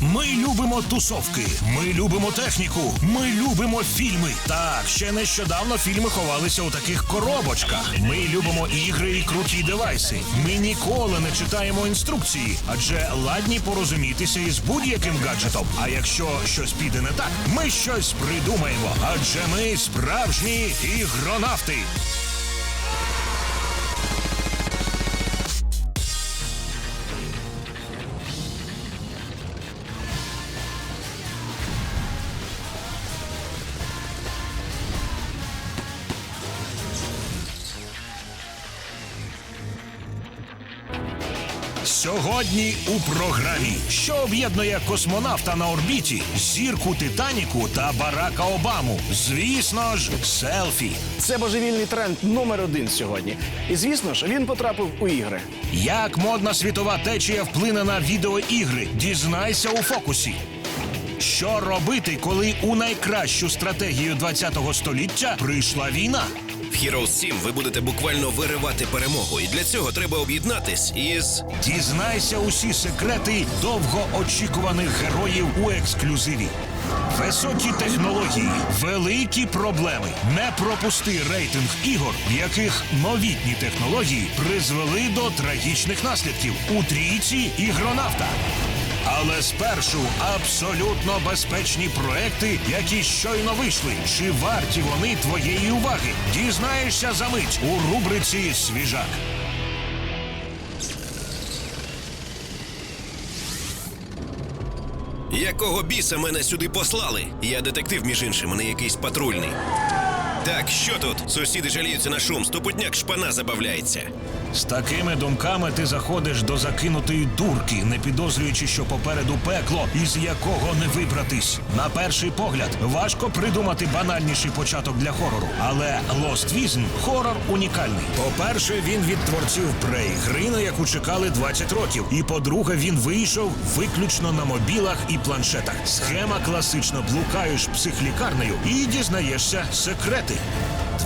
Ми любимо тусовки, ми любимо техніку, ми любимо фільми. Так, ще нещодавно фільми ховалися у таких коробочках. Ми любимо ігри і круті девайси. Ми ніколи не читаємо інструкції, адже ладні порозумітися із будь-яким гаджетом. А якщо щось піде не так, ми щось придумаємо. Адже ми справжні ігронавти. Сьогодні у програмі, що об'єднує космонавта на орбіті, зірку Титаніку та Барака Обаму. Звісно ж, селфі. Це божевільний тренд номер один сьогодні. І звісно ж, він потрапив у ігри. Як модна світова течія вплине на відеоігри? Дізнайся у фокусі. Що робити, коли у найкращу стратегію ХХ століття прийшла війна? Heroes 7 ви будете буквально виривати перемогу, і для цього треба об'єднатись із Дізнайся усі секрети довгоочікуваних героїв у ексклюзиві. Високі технології, великі проблеми. Не пропусти рейтинг ігор, в яких новітні технології призвели до трагічних наслідків у трійці ігронавта. Але спершу абсолютно безпечні проекти, які щойно вийшли. Чи варті вони твоєї уваги? Дізнаєшся за мить у рубриці Свіжак. якого біса мене сюди послали. Я детектив, між іншим, не якийсь патрульний. Так, що тут? Сусіди жаліються на шум, стопутняк шпана забавляється. З такими думками ти заходиш до закинутої дурки, не підозрюючи, що попереду пекло, із якого не вибратись. На перший погляд важко придумати банальніший початок для хорору. Але Lost Vision – хорор унікальний. По-перше, він від творців Prey, гри, на яку чекали 20 років. І по-друге, він вийшов виключно на мобілах і планшетах. Схема класична: блукаєш психлікарнею і дізнаєшся секрети.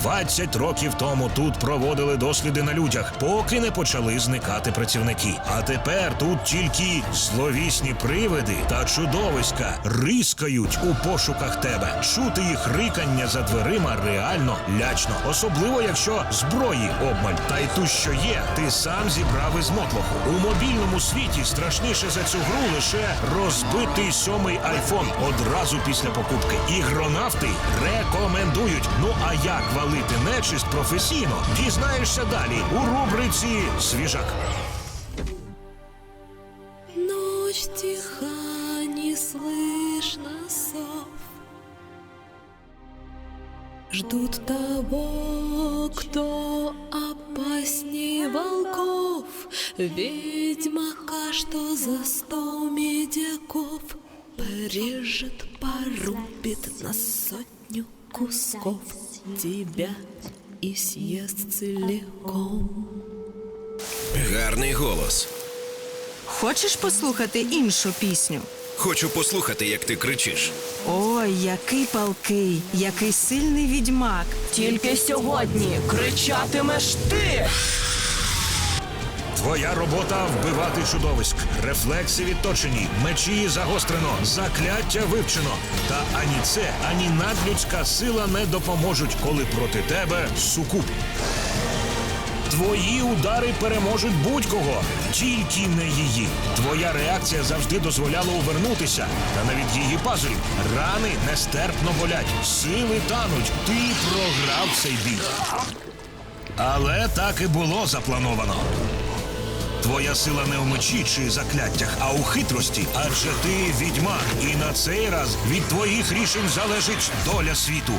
20 років тому тут проводили досліди на людях, поки не почали зникати працівники. А тепер тут тільки зловісні привиди та чудовиська рискають у пошуках тебе. Чути їх рикання за дверима реально лячно, особливо якщо зброї обмаль. Та й ту, що є, ти сам зібрав із мотлоху. У мобільному світі страшніше за цю гру лише розбитий сьомий айфон одразу після покупки. Ігронавти рекомендують. Ну а як валити нечисть професійно, дізнаєшся далі у рубриці Свіжак. Ночь тиха, не слышно сов. Ждут того, кто опасней волков, Ведьмака, что за сто медяков Порежет, порубит на сотню кусков Тебя и съест целиком. Гарний голос. Хочеш послухати іншу пісню? Хочу послухати, як ти кричиш. Ой, який палкий, який сильний відьмак. Тільки сьогодні кричатимеш ти. Твоя робота вбивати чудовиськ, рефлекси відточені, мечі загострено, закляття вивчено. Та ані це, ані надлюдська сила не допоможуть, коли проти тебе сукуп. Твої удари переможуть будь-кого, тільки не її. Твоя реакція завжди дозволяла увернутися, та навіть її пазурів. Рани нестерпно болять, сили тануть. Ти програв цей бій. Але так і було заплановано. Твоя сила не в мечі чи закляттях, а у хитрості. Адже ти відьмак, і на цей раз від твоїх рішень залежить доля світу.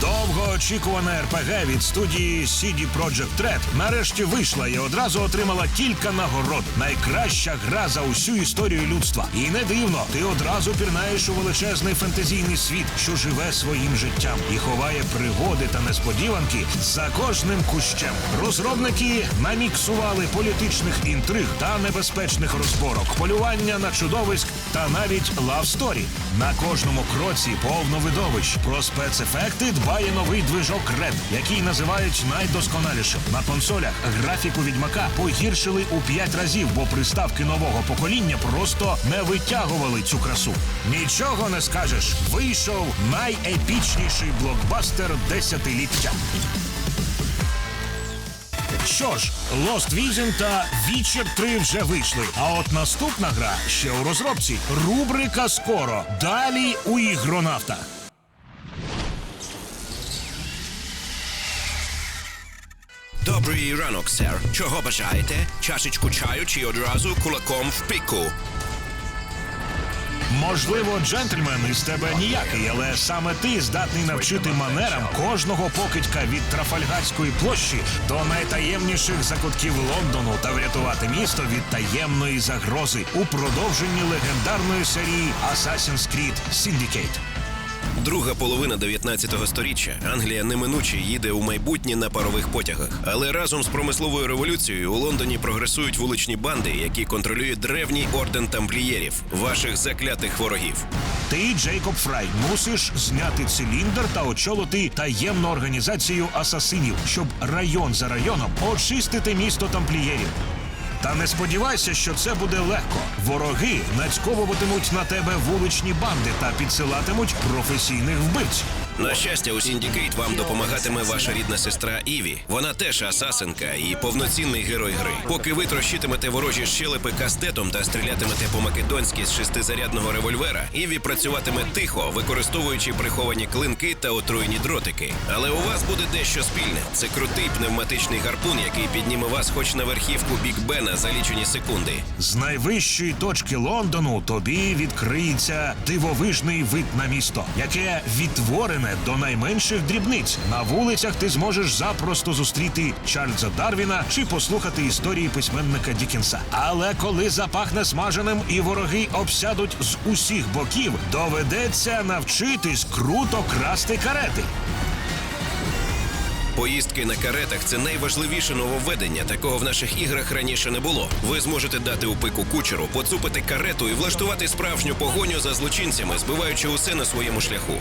Довгоочікувана РПГ від студії CD Projekt Red нарешті вийшла і одразу отримала кілька нагород. Найкраща гра за усю історію людства. І не дивно, ти одразу пірнаєш у величезний фентезійний світ, що живе своїм життям і ховає пригоди та несподіванки за кожним кущем. Розробники наміксували політичних інтриг та небезпечних розборок, полювання на чудовиськ та навіть лавсторі. На кожному кроці повно видовищ про спецефекти придбає новий движок Red, який називають найдосконалішим. На консолях графіку відьмака погіршили у 5 разів, бо приставки нового покоління просто не витягували цю красу. Нічого не скажеш. Вийшов найепічніший блокбастер десятиліття. Що ж, Lost Vision та Witcher 3 вже вийшли. А от наступна гра ще у розробці. Рубрика скоро. Далі у ігронавтах. Добрий ранок, сер. Чого бажаєте? Чашечку чаю чи одразу кулаком в піку? Можливо, джентльмен із тебе ніякий, але саме ти здатний навчити манерам кожного покидька від Трафальгарської площі до найтаємніших закутків Лондону та врятувати місто від таємної загрози у продовженні легендарної серії Assassin's Creed Syndicate. Друга половина 19-го сторіччя Англія неминуче їде у майбутнє на парових потягах. Але разом з промисловою революцією у Лондоні прогресують вуличні банди, які контролюють древній орден тамплієрів, ваших заклятих ворогів. Ти, Джейкоб Фрай, мусиш зняти циліндр та очолити таємну організацію асасинів, щоб район за районом очистити місто тамплієрів. Та не сподівайся, що це буде легко. Вороги нацьковуватимуть на тебе вуличні банди та підсилатимуть професійних вбивць. На щастя, у Сіндікейт вам допомагатиме ваша рідна сестра Іві. Вона теж асасинка і повноцінний герой гри. Поки ви трощитимете ворожі щелепи кастетом та стрілятимете по-македонськи з шестизарядного револьвера, Іві працюватиме тихо, використовуючи приховані клинки та отруєні дротики. Але у вас буде дещо спільне. Це крутий пневматичний гарпун, який підніме вас хоч на верхівку Біг Бена за лічені секунди. З найвищої точки Лондону тобі відкриється дивовижний вид на місто, яке відтворене до найменших дрібниць. На вулицях ти зможеш запросто зустріти Чарльза Дарвіна чи послухати історії письменника Дікенса. Але коли запахне смаженим і вороги обсядуть з усіх боків, доведеться навчитись круто красти карети. Поїздки на каретах це найважливіше нововведення. Такого в наших іграх раніше не було. Ви зможете дати у пику кучеру, поцупити карету і влаштувати справжню погоню за злочинцями, збиваючи усе на своєму шляху.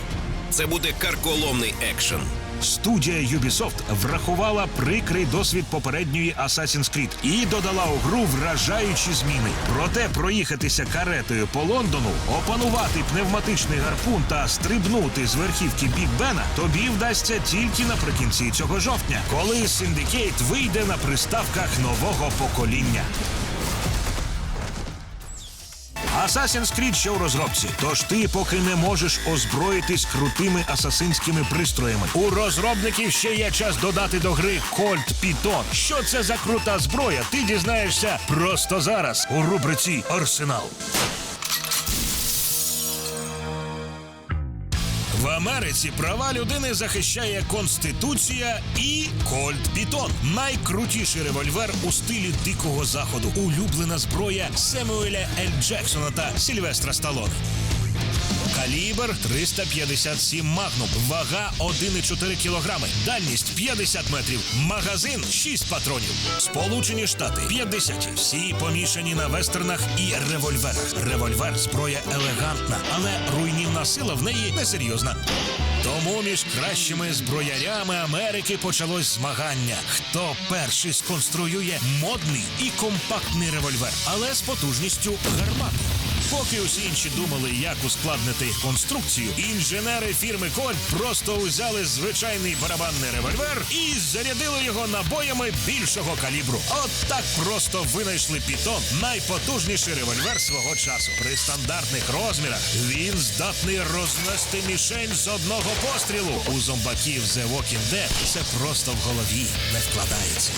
Це буде карколомний екшен. Студія Ubisoft врахувала прикрий досвід попередньої Assassin's Creed і додала у гру вражаючі зміни. Проте проїхатися каретою по Лондону, опанувати пневматичний гарпун та стрибнути з верхівки Біг Бена тобі вдасться тільки наприкінці цього жовтня, коли Syndicate вийде на приставках нового покоління. Assassin's Creed ще у розробці. Тож ти поки не можеш озброїтись крутими асасинськими пристроями. У розробників ще є час додати до гри Кольт Пітон. Що це за крута зброя? Ти дізнаєшся просто зараз у рубриці Арсенал. Америці права людини захищає Конституція і Кольт Бітон. Найкрутіший револьвер у стилі дикого заходу. Улюблена зброя Семуеля Ель Джексона та Сільвестра Сталоне. Калібр 357 Магнум. Вага 1,4 кілограми. Дальність 50 метрів. Магазин 6 патронів. Сполучені Штати 50. Всі помішані на вестернах і револьверах. Револьвер зброя елегантна, але руйнівна сила в неї несерйозна. Тому між кращими зброярями Америки почалось змагання. Хто перший сконструює модний і компактний револьвер, але з потужністю гармати. Поки усі інші думали, як ускладнити конструкцію, інженери фірми Кольт просто узяли звичайний барабанний револьвер і зарядили його набоями більшого калібру. От так просто винайшли Пітон, найпотужніший револьвер свого часу. При стандартних розмірах він здатний рознести мішень з одного пострілу. У зомбаків The Walking Dead це просто в голові не вкладається.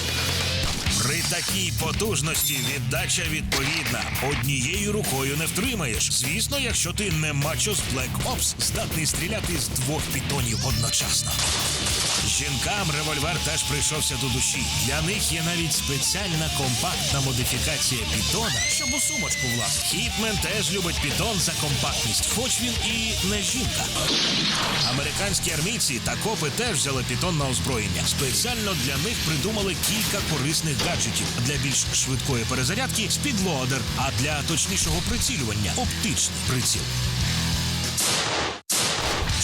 При такій потужності віддача відповідна. Однією рукою не втримаєш. Звісно, якщо ти не мачо з Black Ops, здатний стріляти з двох пітонів одночасно. Жінкам револьвер теж прийшовся до душі. Для них є навіть спеціальна компактна модифікація пітона, щоб у сумочку влазити. Хітмен теж любить пітон за компактність, хоч він і не жінка. Американські армійці та копи теж взяли пітон на озброєння. Спеціально для них придумали кілька корисних гаджетів для більш швидкої перезарядки спідлодер, а для точнішого прицілювання оптичний приціл.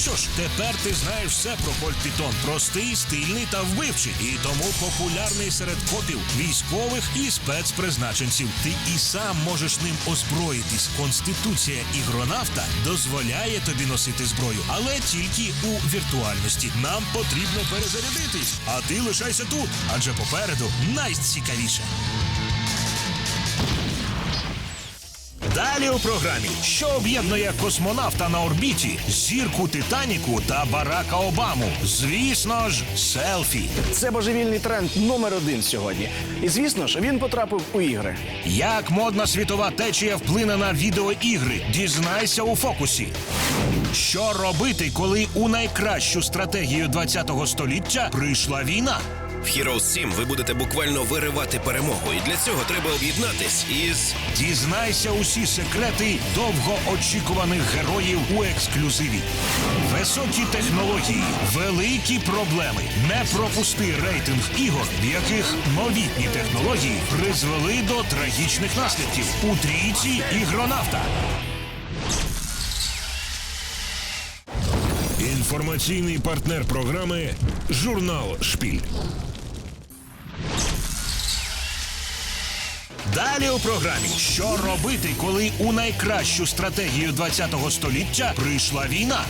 Що ж, тепер ти знаєш все про Кольт Пітон. Простий, стильний та вбивчий. І тому популярний серед копів, військових і спецпризначенців. Ти і сам можеш ним озброїтись. Конституція ігронавта дозволяє тобі носити зброю, але тільки у віртуальності. Нам потрібно перезарядитись. А ти лишайся тут, адже попереду найцікавіше. Далі у програмі, що об'єднує космонавта на орбіті, зірку Титаніку та Барака Обаму. Звісно ж, селфі. Це божевільний тренд номер один сьогодні. І звісно ж, він потрапив у ігри. Як модна світова течія вплине на відеоігри? Дізнайся у фокусі. Що робити, коли у найкращу стратегію 20-го століття прийшла війна? В Heroes 7 ви будете буквально виривати перемогу, і для цього треба об'єднатись із Дізнайся усі секрети довгоочікуваних героїв у ексклюзиві. Високі технології, великі проблеми. Не пропусти рейтинг ігор, в яких новітні технології призвели до трагічних наслідків у трійці ігронавта. Інформаційний партнер програми Журнал Шпіль. Далі у програмі що робити, коли у найкращу стратегію 20-го століття прийшла війна.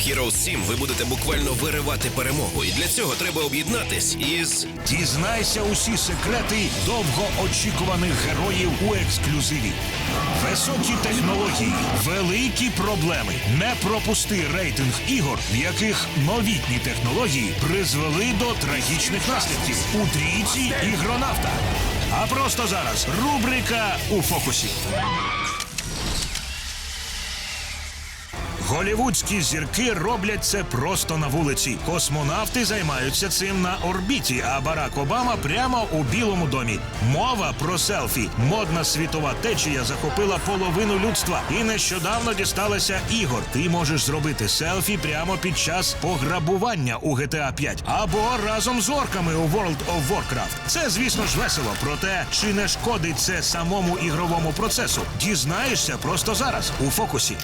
Heroes 7 ви будете буквально виривати перемогу, і для цього треба об'єднатись із Дізнайся усі секрети довгоочікуваних героїв у ексклюзиві. Високі технології, великі проблеми. Не пропусти рейтинг ігор, в яких новітні технології призвели до трагічних наслідків у трійці ігронавта. А просто зараз рубрика у фокусі. Голівудські зірки роблять це просто на вулиці. Космонавти займаються цим на орбіті, а Барак Обама прямо у Білому домі. Мова про селфі. Модна світова течія захопила половину людства і нещодавно дісталася ігор. Ти можеш зробити селфі прямо під час пограбування у GTA 5 або разом з орками у World of Warcraft. Це, звісно ж, весело. Проте чи не шкодить це самому ігровому процесу? Дізнаєшся просто зараз у фокусі.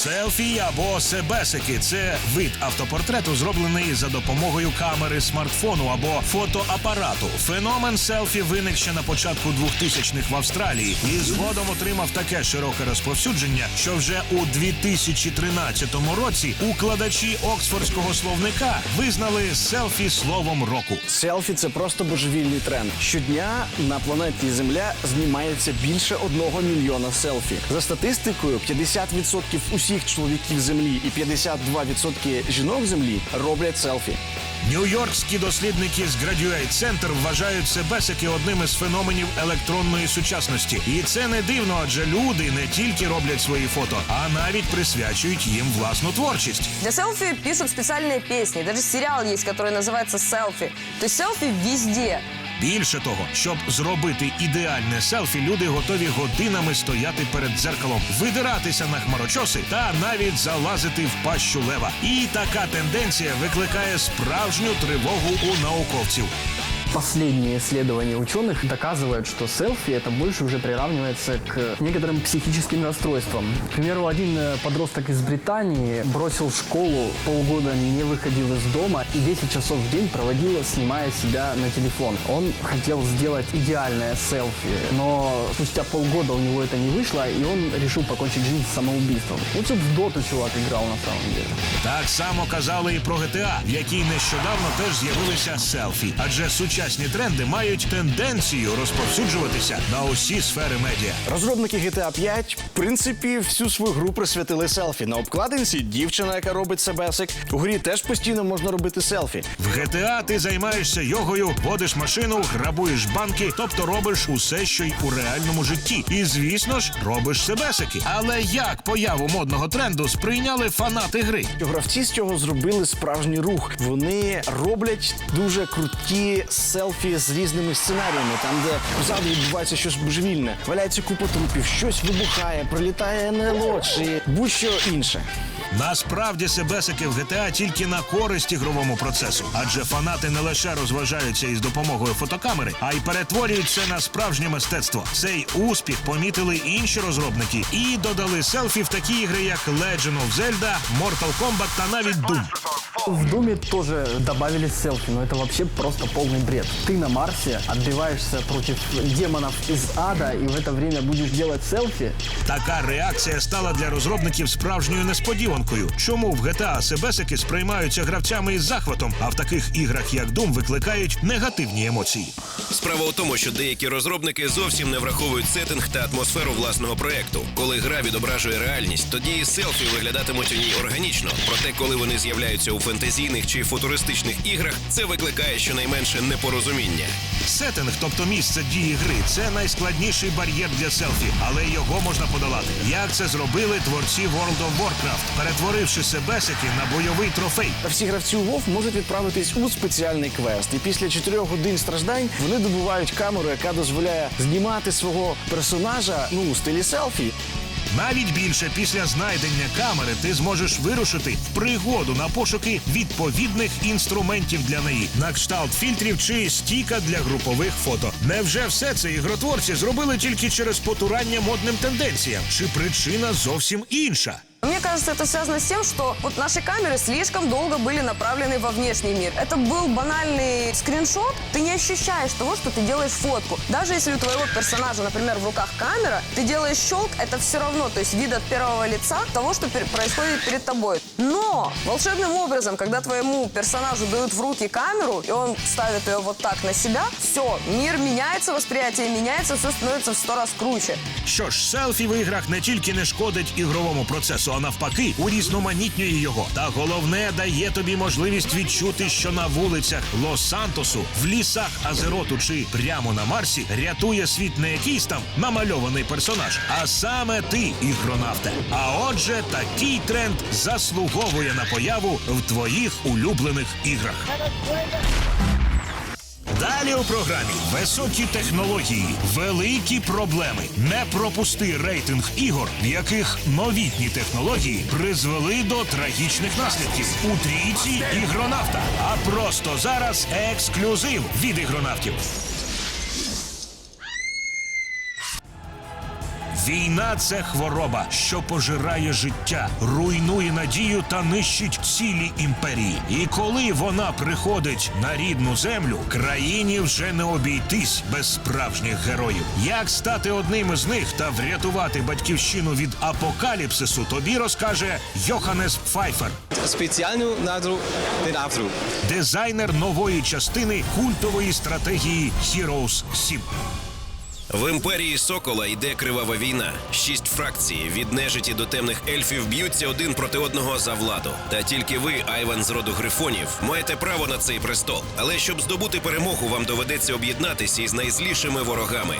Селфі або себесики це вид автопортрету, зроблений за допомогою камери смартфону або фотоапарату. Феномен селфі виник ще на початку 2000-х в Австралії і згодом отримав таке широке розповсюдження, що вже у 2013 році укладачі Оксфордського словника визнали селфі словом року. Селфі це просто божевільний тренд. Щодня на планеті Земля знімається більше одного мільйона селфі. За статистикою, 50% усіх чоловіків землі і 52% жінок землі роблять селфі. Нью-Йоркські дослідники з Graduate Center вважають себесики одним із феноменів електронної сучасності. І це не дивно, адже люди не тільки роблять свої фото, а навіть присвячують їм власну творчість. Для селфи пишут специальные песни. Даже сериал есть, который называется «Селфи». То есть селфи везде. Більше того, щоб зробити ідеальне селфі, люди готові годинами стояти перед дзеркалом, видиратися на хмарочоси та навіть залазити в пащу лева. І така тенденція викликає справжню тривогу у науковців. Последние исследования ученых доказывают, что селфи это больше уже приравнивается к некоторым психическим расстройствам. К примеру, один э, подросток из Британии бросил школу, полгода не выходил из дома и 10 часов в день проводил, снимая себя на телефон. Он хотел сделать идеальное селфи, но спустя полгода у него это не вышло, и он решил покончить жизнь самоубийством. Лучше бы в доту чувак играл на самом деле. Так само казали і про GTA, в якій нещодавно теж з'явилися селфі. Адже сучасні тренди мають тенденцію розповсюджуватися на усі сфери медіа. Розробники GTA 5, в принципі, всю свою гру присвятили селфі. На обкладинці дівчина, яка робить себесик. У грі теж постійно можна робити селфі. В GTA ти займаєшся йогою, водиш машину, грабуєш банки, тобто робиш усе, що й у реальному житті. І звісно ж, робиш себесики. Але як появу модного тренду сприйняли фанати гри? Гравці з цього зробили справжній рух. Вони роблять дуже круті селфі з різними сценаріями, там, де позаду відбувається щось божевільне. Валяється купа трупів, щось вибухає, прилітає НЛО чи будь-що інше. Насправді себесики в GTA тільки на користь ігровому процесу, адже фанати не лише розважаються із допомогою фотокамери, а й перетворюють це на справжнє мистецтво. Цей успіх помітили інші розробники і додали селфі в такі ігри, як Legend of Zelda, Mortal Kombat та навіть Doom. В Думе тоже добавили селфи, но это вообще просто полный бред. Ты на Марсе отбиваешься против демонов из ада, и в это время будешь делать селфи? Така реакція стала для розробників справжньою несподіванкою. Чому в GTA себесики сприймаються гравцями із захватом, а в таких іграх, як Doom, викликають негативні емоції. Справа у тому, що деякі розробники зовсім не враховують сеттинг та атмосферу власного проекту. Коли гра відображує реальність, тоді і селфі виглядатимуть у ній органічно. Проте, коли вони з'являються у фентезійних чи футуристичних іграх, це викликає щонайменше непорозуміння. Сеттинг, тобто місце дії гри, це найскладніший бар'єр для селфі, але його можна подолати. Як це зробили творці World of Warcraft, перетворивши себесики на бойовий трофей. Всі гравці у WoW можуть відправитись у спеціальний квест. І після чотирьох годин страждань вони добувають камеру, яка дозволяє знімати свого персонажа ну у стилі селфі. Навіть більше після знайдення камери ти зможеш вирушити в пригоду на пошуки відповідних інструментів для неї, на кшталт фільтрів чи стіка для групових фото. Невже все це ігротворці зробили тільки через потурання модним тенденціям? Чи причина зовсім інша? Мне кажется, это связано с тем, что вот наши камеры слишком долго были направлены во внешний мир. Это был банальный скриншот. Ты не ощущаешь того, что ты делаешь фотку. Даже если у твоего персонажа, например, в руках камера, ты делаешь щелк, это все равно, то есть вид от первого лица того, что пер- происходит перед тобой. Но волшебным образом, когда твоему персонажу дают в руки камеру, и он ставит ее вот так на себя, все, мир меняется, восприятие меняется, все становится в сто раз круче. Що ж, селфі в іграх не тільки не шкодить ігровому процесу, а навпаки, урізноманітнює його. Та головне дає тобі можливість відчути, що на вулицях Лос-Сантосу, в лісах Азероту чи прямо на Марсі рятує світ не якийсь там намальований персонаж, а саме ти, ігронавте. А отже, такий тренд заслуговує на появу в твоїх улюблених іграх. Далі у програмі високі технології, великі проблеми. Не пропусти рейтинг ігор, в яких новітні технології призвели до трагічних наслідків у трійці ігронавта. А просто зараз ексклюзив від ігронавтів. Війна це хвороба, що пожирає життя, руйнує надію та нищить цілі імперії. І коли вона приходить на рідну землю, країні вже не обійтись без справжніх героїв. Як стати одним із них та врятувати батьківщину від апокаліпсису, тобі розкаже Йоханнес Пфайфер, Спеціальну надру автору. дизайнер нової частини культової стратегії Heroes 7. В імперії Сокола йде кривава війна. Шість фракцій від нежиті до темних ельфів б'ються один проти одного за владу. Та тільки ви, Айван з роду грифонів, маєте право на цей престол. Але щоб здобути перемогу, вам доведеться об'єднатися із найзлішими ворогами.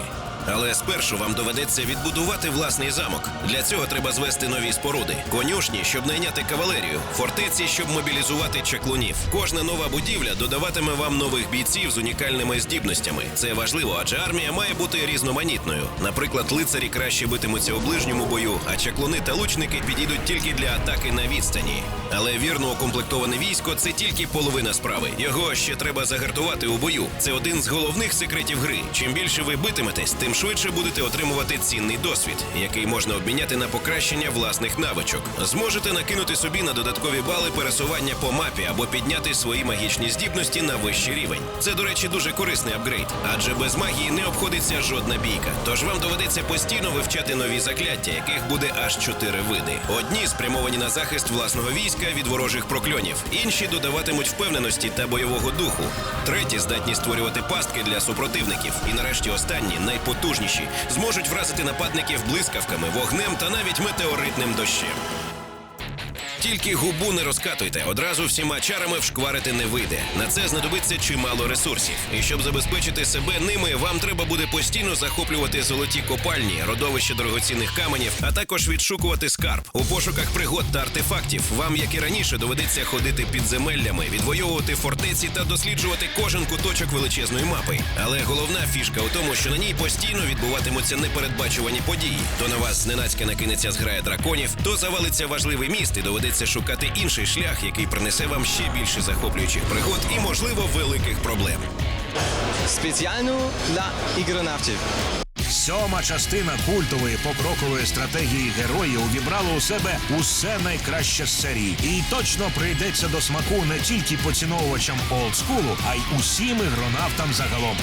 Але спершу вам доведеться відбудувати власний замок. Для цього треба звести нові споруди, конюшні, щоб найняти кавалерію, фортеці, щоб мобілізувати чаклунів. Кожна нова будівля додаватиме вам нових бійців з унікальними здібностями. Це важливо, адже армія має бути різноманітною. Наприклад, лицарі краще битимуться у ближньому бою, а чаклуни та лучники підійдуть тільки для атаки на відстані. Але вірно укомплектоване військо це тільки половина справи. Його ще треба загартувати у бою. Це один з головних секретів гри. Чим більше ви битиметесь, тим швидше будете отримувати цінний досвід, який можна обміняти на покращення власних навичок. Зможете накинути собі на додаткові бали пересування по мапі або підняти свої магічні здібності на вищий рівень. Це, до речі, дуже корисний апгрейд, адже без магії не обходиться жодна бійка. Тож вам доведеться постійно вивчати нові закляття, яких буде аж чотири види. Одні спрямовані на захист власного війська від ворожих прокльонів, інші додаватимуть впевненості та бойового духу. Треті здатні створювати пастки для супротивників. І нарешті останні найпотужніші зможуть вразити нападників блискавками, вогнем та навіть метеоритним дощем. Тільки губу не розкатуйте, одразу всіма чарами вшкварити не вийде. На це знадобиться чимало ресурсів. І щоб забезпечити себе ними, вам треба буде постійно захоплювати золоті копальні, родовище дорогоцінних каменів, а також відшукувати скарб. У пошуках пригод та артефактів вам, як і раніше, доведеться ходити підземеллями, відвоювати фортеці та досліджувати кожен куточок величезної мапи. Але головна фішка у тому, що на ній постійно відбуватимуться непередбачувані події. То на вас зненацька накинеться зграя драконів, то завалиться важливий міст і доведеться доведеться шукати інший шлях, який принесе вам ще більше захоплюючих пригод і, можливо, великих проблем. Спеціально для ігронавтів. Сьома частина культової покрокової стратегії героїв увібрала у себе усе найкраще з серії. І точно прийдеться до смаку не тільки поціновувачам олдскулу, а й усім ігронавтам загалом.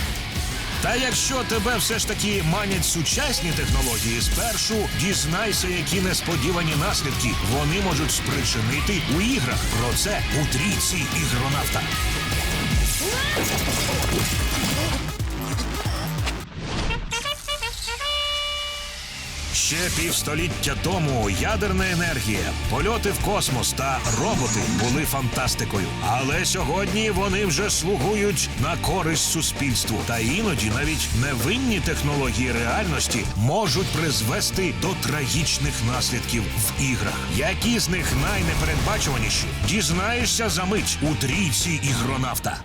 Та якщо тебе все ж таки манять сучасні технології, спершу дізнайся, які несподівані наслідки вони можуть спричинити у іграх. Про це у трійці ігронавта. Ще півстоліття тому ядерна енергія, польоти в космос та роботи були фантастикою. Але сьогодні вони вже слугують на користь суспільству. Та іноді навіть невинні технології реальності можуть призвести до трагічних наслідків в іграх. Які з них найнепередбачуваніші? Дізнаєшся за мить у трійці ігронавта.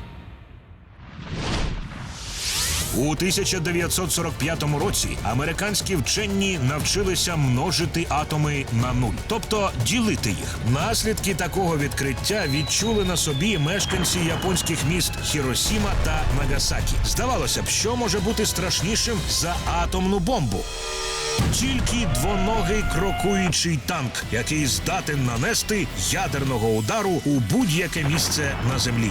У 1945 році американські вчені навчилися множити атоми на нуль, тобто ділити їх. Наслідки такого відкриття відчули на собі мешканці японських міст Хіросіма та Нагасакі. Здавалося б, що може бути страшнішим за атомну бомбу. Тільки двоногий крокуючий танк, який здатен нанести ядерного удару у будь-яке місце на землі.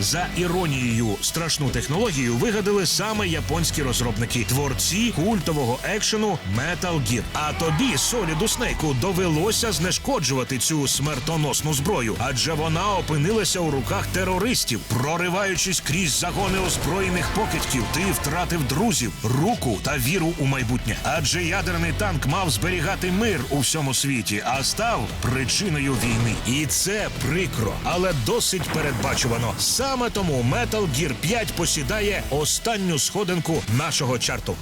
За іронією, страшну технологію вигадали саме японські розробники, творці культового екшену Metal Gear. А тобі, Соліду Снейку, довелося знешкоджувати цю смертоносну зброю, адже вона опинилася у руках терористів. Прориваючись крізь загони озброєних покидьків, ти втратив друзів, руку та віру у майбутнє. Адже ядерний танк мав зберігати мир у всьому світі, а став причиною війни. І це прикро, але досить передбачувано. Саме тому Metal Gear 5 посідає останню сходинку нашого чарту.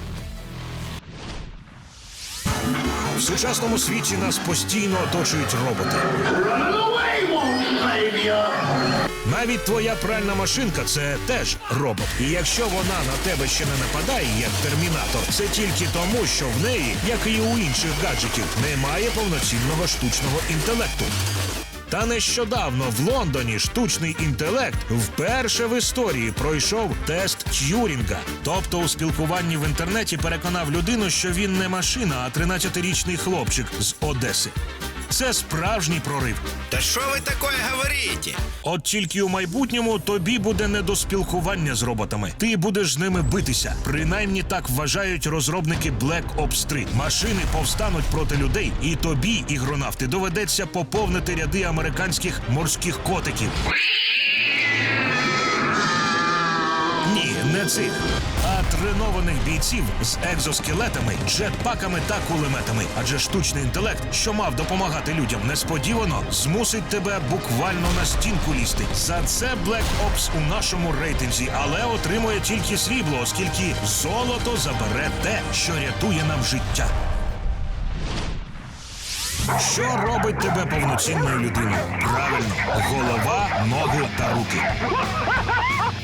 В сучасному світі нас постійно оточують роботи. Навіть твоя пральна машинка це теж робот. І якщо вона на тебе ще не нападає, як термінатор, це тільки тому, що в неї, як і у інших гаджетів, немає повноцінного штучного інтелекту. Та нещодавно в Лондоні штучний інтелект вперше в історії пройшов тест Т'юрінга. Тобто у спілкуванні в інтернеті переконав людину, що він не машина, а 13-річний хлопчик з Одеси. Це справжній прорив. Та що ви таке говорите? От тільки у майбутньому тобі буде не до спілкування з роботами. Ти будеш з ними битися. Принаймні так вважають розробники Black Ops 3. Машини повстануть проти людей, і тобі, ігронавти, доведеться поповнити ряди американських морських котиків. Ні, не цих, тренованих бійців з екзоскелетами, джетпаками та кулеметами. Адже штучний інтелект, що мав допомагати людям, несподівано змусить тебе буквально на стінку лізти. За це Black Ops у нашому рейтинзі, але отримує тільки срібло, оскільки золото забере те, що рятує нам життя. Що робить тебе повноцінною людиною? Правильно, голова, ноги та руки.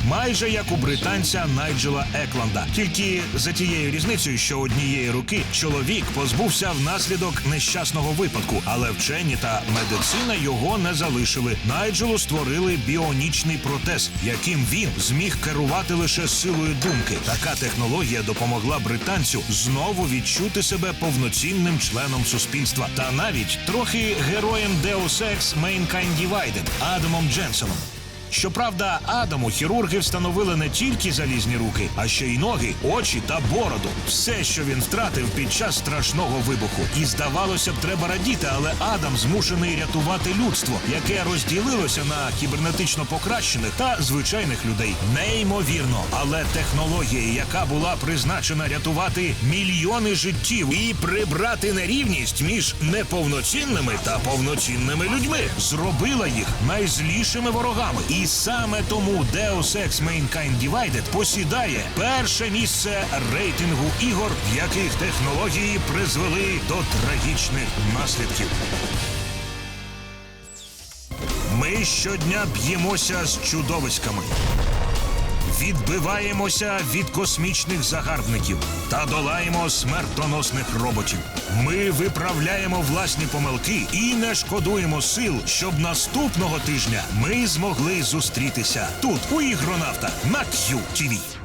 Майже як у британця Найджела Екланда. Тільки за тією різницею, що однієї руки чоловік позбувся внаслідок нещасного випадку, але вчені та медицина його не залишили. Найджелу створили біонічний протез, яким він зміг керувати лише силою думки. Така технологія допомогла британцю знову відчути себе повноцінним членом суспільства та навіть трохи героєм Deus Ex Mankind Divided Адамом Дженсоном. Щоправда, Адаму хірурги встановили не тільки залізні руки, а ще й ноги, очі та бороду. Все, що він втратив під час страшного вибуху. І здавалося б, треба радіти, але Адам змушений рятувати людство, яке розділилося на кібернетично покращених та звичайних людей. Неймовірно, але технологія, яка була призначена рятувати мільйони життів і прибрати нерівність між неповноцінними та повноцінними людьми, зробила їх найзлішими ворогами. І саме тому Deus Ex Mankind Divided посідає перше місце рейтингу ігор, в яких технології призвели до трагічних наслідків. Ми щодня б'ємося з чудовиськами. Відбиваємося від космічних загарбників та долаємо смертоносних роботів. Ми виправляємо власні помилки і не шкодуємо сил, щоб наступного тижня ми змогли зустрітися тут, у ігронавтах на QTV.